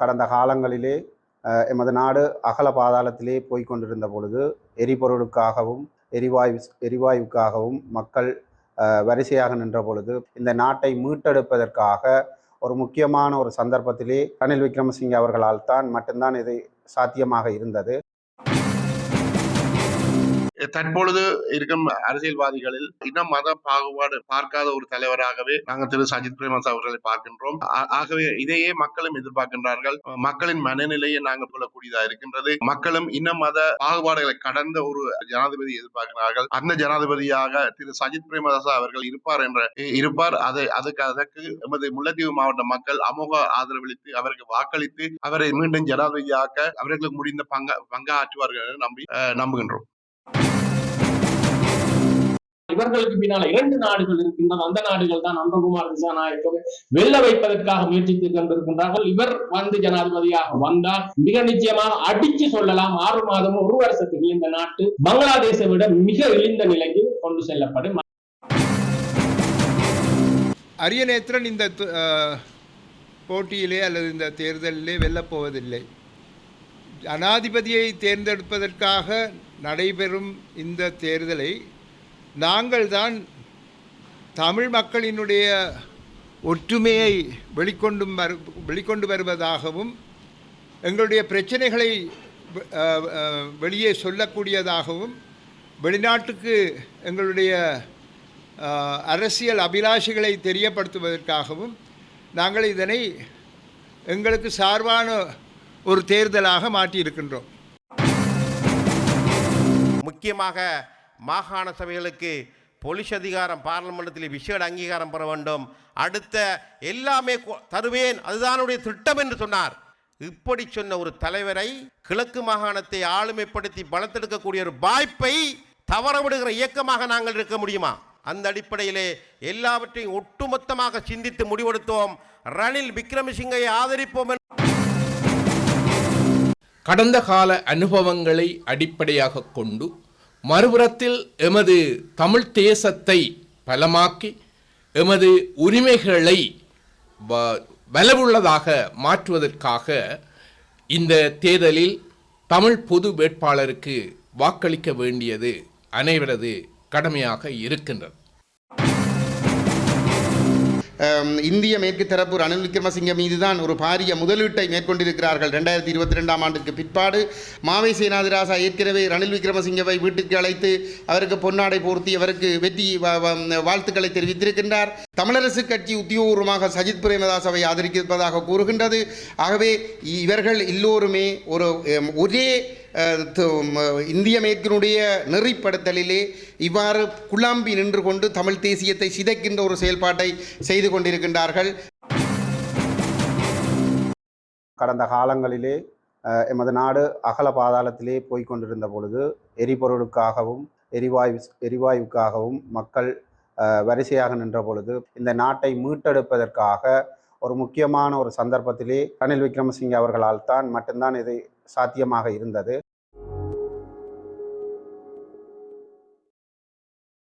கடந்த காலங்களிலே எமது நாடு அகல பாதாளத்திலே போய்கொண்டிருந்த பொழுது எரிபொருளுக்காகவும் எரிவாயு எரிவாயுக்காகவும் மக்கள் வரிசையாக நின்ற பொழுது இந்த நாட்டை மீட்டெடுப்பதற்காக ஒரு முக்கியமான ஒரு சந்தர்ப்பத்திலே ரணில் விக்ரமசிங்கே அவர்களால் தான் மட்டும்தான் இது சாத்தியமாக இருந்தது. தற்பொழுது இருக்கும் அரசியல்வாதிகளில் இனம் மத பாகுபாடு பார்க்காத ஒரு தலைவராகவே நாங்கள் திரு. சஜித் பிரேமதாஸ் அவர்களை பார்க்கின்றோம். ஆகவே இதையே மக்களும் எதிர்பார்க்கின்றார்கள். மக்களின் மனநிலையை நாங்கள் சொல்லக்கூடியதா இருக்கின்றது. மக்களும் இன மத பாகுபாடுகளை கடந்த ஒரு ஜனாதிபதி எதிர்பார்க்கிறார்கள். அந்த ஜனாதிபதியாக திரு. சஜித் பிரேமதாசா அவர்கள் இருப்பார் என்ற இருப்பார். அதை அதுக்கு அதற்கு எமது முல்லைத்தீவு மாவட்ட மக்கள் அமோக ஆதரவளித்து அவருக்கு வாக்களித்து அவரை மீண்டும் ஜனாதிபதியாக்க அவர்களுக்கு முடிந்த பங்க பங்காற்றுவார்கள் என நம்பி அஹ், நம்புகின்றோம். இவர்களுக்கு பின்னால இரண்டு நாடுகள் இருக்கின்றன. அந்த நாடுகள் தான் நந்தகுமார் திசாநாயக்கவை வெல்ல வைப்பதற்காக முயற்சித்துக் கொண்டிருக்கின்றார்கள். இவர் வந்து ஜனாதிபதியாக வந்தால் மிக நிச்சயமாக அடிச்சு சொல்லலாம். ஆறு மாதம் ஒரு வருஷத்துக்கு இந்த நாட்டு பங்களாதேசை விட மிக இழிந்த நிலைக்கு கொண்டு செல்லப்படும். அரியநேத்திரன் இந்த போட்டியிலே அல்லது இந்த தேர்தலிலே வெல்லப்போவதில்லை ஜனாதிபதியை தேர்ந்தெடுப்பதற்காக நடைபெறும் இந்த தேர்தலை நாங்கள்தான் தமிழ் மக்களினுடைய ஒற்றுமையை வெளிக்கொண்டும் வரு வெளிக்கொண்டு வருவதாகவும் எங்களுடைய பிரச்சனைகளை வெளியே சொல்லக்கூடியதாகவும் வெளிநாட்டுக்கு எங்களுடைய அரசியல் அபிலாஷைகளை தெரியப்படுத்துவதற்காகவும் நாங்கள் இதனை எங்களுக்கு சார்பான ஒரு தேர்தலாக மாற்றியிருக்கின்றோம். முக்கியமாக மாகாண சபைகளுக்கு பொலிஸ் அதிகாரம் பார்லமெண்டத்தில் விசேட அங்கீகாரம் பெற வேண்டும். அடுத்த எல்லாமே தருவேன். அதுதானுடைய திட்டம் என்று சொன்னார். இப்படி சொன்ன ஒரு தலைவரை கிழக்கு மாகாணத்தை ஆளுமைப்படுத்தி பலத்தெடுக்கக்கூடிய ஒரு வாய்ப்பை தவறவிடுகிற இயக்கமாக நாங்கள் இருக்க முடியுமா? அந்த அடிப்படையிலே எல்லாவற்றையும் ஒட்டுமொத்தமாக சிந்தித்து முடிவெடுத்தோம். ரணில் விக்ரமசிங்கை ஆதரிப்போம் என்று கடந்த கால அனுபவங்களை அடிப்படையாக கொண்டு மறுபுறத்தில் எமது தமிழ் தேசத்தை பலமாக்கி எமது உரிமைகளை வ- மாற்றுவதற்காக இந்த தேர்தலில் தமிழ் பொது வேட்பாளருக்கு வாக்களிக்க வேண்டியது அனைவரது கடமையாக இருக்கின்றது. இந்திய மேற்கு தரப்பு ரணில் விக்ரமசிங்க மீது தான் ஒரு பாரிய முதலீட்டை மேற்கொண்டிருக்கிறார்கள். ரெண்டாயிரத்தி இருபத்தி ரெண்டாம் ஆண்டுக்கு பிற்பாடு மாவை சேனாதிராசா ஏற்கனவே ரணில் விக்ரமசிங்கவை வீட்டிற்கு அழைத்து அவருக்கு பொன்னாடை போர்த்தி அவருக்கு வெற்றி வ- வ- வாழ்த்துக்களை தெரிவித்திருக்கின்றார். தமிழரசு கட்சி உத்தியோகபூர்வமாக சஜித் பிரேமதாசவை ஆதரிப்பதாக கூறுகின்றது. ஆகவே இவர்கள் எல்லோருமே ஒரு ஒரே இந்திய மேற்கினுடைய நெறிப்படுத்தலிலே இவ்வாறு குழாம்பி நின்று கொண்டு தமிழ் தேசியத்தை சிதைக்கின்ற ஒரு செயல்பாட்டை செய்து கொண்டிருக்கின்றார்கள். கடந்த காலங்களிலே எமது நாடு அகல பாதாளத்திலே போய்க் கொண்டிருந்த பொழுது எரிபொருளுக்காகவும் எரிவாயு எரிவாயுக்காகவும் மக்கள் வரிசையாக நின்ற பொழுது இந்த நாட்டை மீட்டெடுப்பதற்காக ஒரு முக்கியமான ஒரு சந்தர்ப்பத்திலே ரணில் விக்ரமசிங்கே அவர்களால் தான் மட்டும்தான் இது சாத்தியமாக இருந்தது.